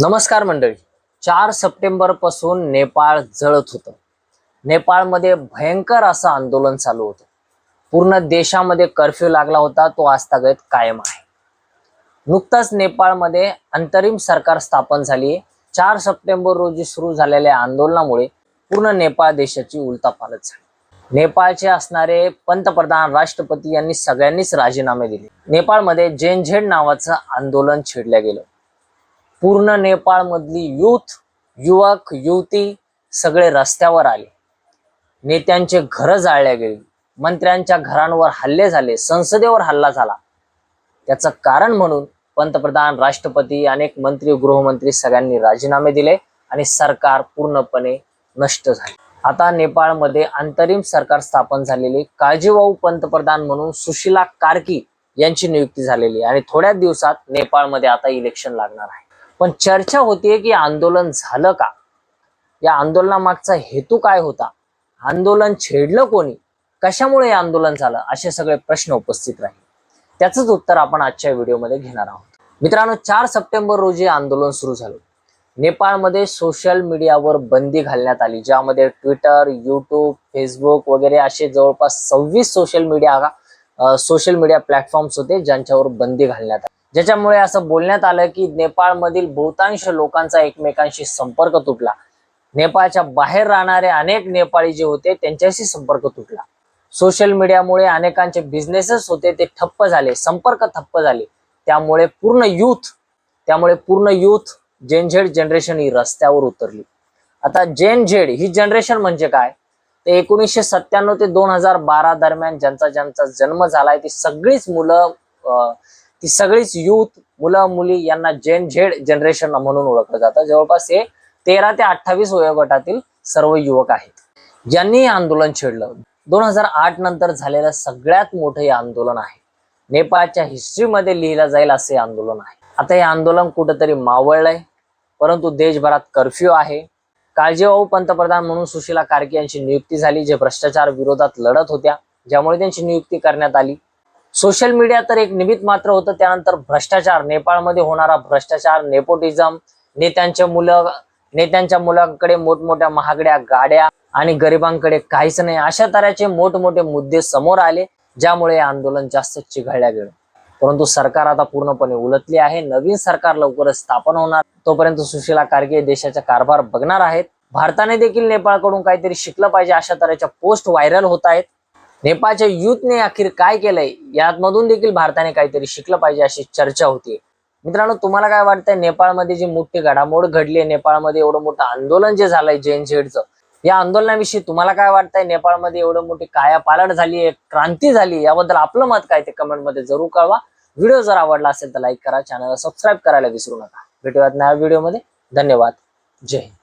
नमस्कार मंडळी. चार सप्टेंबरपासून नेपाळ जळत होतं. नेपाळमध्ये भयंकर असं आंदोलन चालू होतं. पूर्ण देशामध्ये कर्फ्यू लागला होता तो आजतागत कायम आहे. नुकताच नेपाळमध्ये अंतरिम सरकार स्थापन झाली. चार सप्टेंबर रोजी सुरू झालेल्या आंदोलनामुळे पूर्ण नेपाळ देशाची उलतापालत झाली. नेपाळचे असणारे पंतप्रधान राष्ट्रपती यांनी सगळ्यांनीच राजीनामे दिले. नेपाळमध्ये जेन झेड नावाचं आंदोलन छेडलं गेलं. पूर्ण नेपाळमधली युथ युवक युवती सगळे रस्त्यावर आले. नेत्यांचे घरं जाळल्या गेली. मंत्र्यांच्या घरांवर हल्ले झाले. संसदेवर हल्ला झाला. त्याचं कारण म्हणून पंतप्रधान राष्ट्रपती अनेक मंत्री गृहमंत्री सगळ्यांनी राजीनामे दिले आणि सरकार पूर्णपणे नष्ट झाले. आता नेपाळमध्ये अंतरिम सरकार स्थापन झालेली काळजीवाहू पंतप्रधान म्हणून सुशीला कार्की यांची नियुक्ती झालेली आहे. आणि थोड्याच दिवसात नेपाळमध्ये आता इलेक्शन लागणार आहे. पण चर्चा होतीये की आंदोलन झालं का? या आंदोलनामागचा हेतू काय होता? आंदोलन छेडलं कोणी? कशामुळे हे आंदोलन झालं? असे सगळे प्रश्न उपस्थित राहील. त्याचंच उत्तर आपण आजच्या व्हिडिओमध्ये घेणार आहोत. मित्रांनो चार सप्टेंबर रोजी आंदोलन सुरू झालं. नेपाळमध्ये सोशल मीडियावर बंदी घालण्यात आली ज्यामध्ये ट्विटर युट्यूब फेसबुक वगैरे असे जवळपास सव्वीस social media social media platforms होते ज्यांच्यावर बंदी घालण्यात आली. ज्याच्यामुळे असं बोलण्यात आलं की नेपाळमधील बहुतांश लोकांचा एकमेकांशी संपर्क तुटला. नेपाळच्या बाहेर राहणारे अनेक नेपाळी जे होते त्यांच्याशी संपर्क तुटला. सोशल मीडियामुळे अनेकांचे बिझनेसेस होते ते ठप्प झाले संपर्क ठप्प झाले. त्यामुळे पूर्ण युथ त्यामुळे पूर्ण युथ जेन झेड जनरेशन ही रस्त्यावर उतरली. आता जेन झेड ही जनरेशन म्हणजे काय? ते एकोणीसशे सत्त्याण्णव ते दोन हजार बारा दरम्यान ज्यांचा ज्यांचा जन्म झालाय ती सगळीच मुलं ती सगळीच युथ मुलं मुली यांना जेन झेड जनरेशन म्हणून ओळखलं जातं. जवळपास हे तेरा ते अठ्ठावीस वयोगटातील सर्व युवक आहेत. यांनी हे आंदोलन छेडलं. दोन हजार आठ नंतर झालेलं सगळ्यात मोठं हे आंदोलन आहे. नेपाळच्या हिस्ट्रीमध्ये लिहिलं जाईल असे आंदोलन आहे. आता हे आंदोलन कुठंतरी मावळलंय. परंतु देशभरात कर्फ्यू आहे. काळजीवाहू पंतप्रधान म्हणून सुशीला कार्की यांची नियुक्ती झाली जे भ्रष्टाचार विरोधात लढत होत्या. ज्यामुळे त्यांची नियुक्ती करण्यात आली. सोशल मीडिया तर एक निमित्त मात्र होतं. त्यानंतर भ्रष्टाचार नेपाळमध्ये होणारा भ्रष्टाचार नेपोटिझम नेत्यांच्या मुलं नेत्यांच्या मुलांकडे मोठमोठ्या महागड्या गाड्या आणि गरिबांकडे काहीच नाही. अशा तऱ्हेचे मोठमोठे मुद्दे समोर आले ज्यामुळे हे आंदोलन जास्त चिघळल्या गेलं. परंतु सरकार आता पूर्णपणे उलटली आहे. नवीन सरकार लवकरच स्थापन होणार. तोपर्यंत सुशीला कार्गे देशाचा कारभार बघणार आहेत. भारताने देखील नेपाळकडून काहीतरी शिकलं पाहिजे अशा तऱ्हेच्या पोस्ट व्हायरल होत आहेत. नेपाळच्या युथने अखेर काय केलंय? यामधून देखील भारताने काहीतरी शिकलं पाहिजे अशी चर्चा होती. मित्रांनो तुम्हाला काय वाटतंय? नेपाळमध्ये जी मोठी घडामोड घडली आहे नेपाळमध्ये एवढं मोठं आंदोलन जे झालंय जैन झेडचं या आंदोलनाविषयी तुम्हाला काय वाटतंय? नेपाळमध्ये एवढं मोठी काया पालट झाली आहे क्रांती झाली याबद्दल आपलं मत काय? ते कमेंटमध्ये जरूर कळवा. व्हिडिओ जर आवडला असेल तर लाईक करा चॅनलला सबस्क्राईब करायला विसरू नका. भेटूयात नव्या व्हिडिओमध्ये. धन्यवाद. जय हिंद.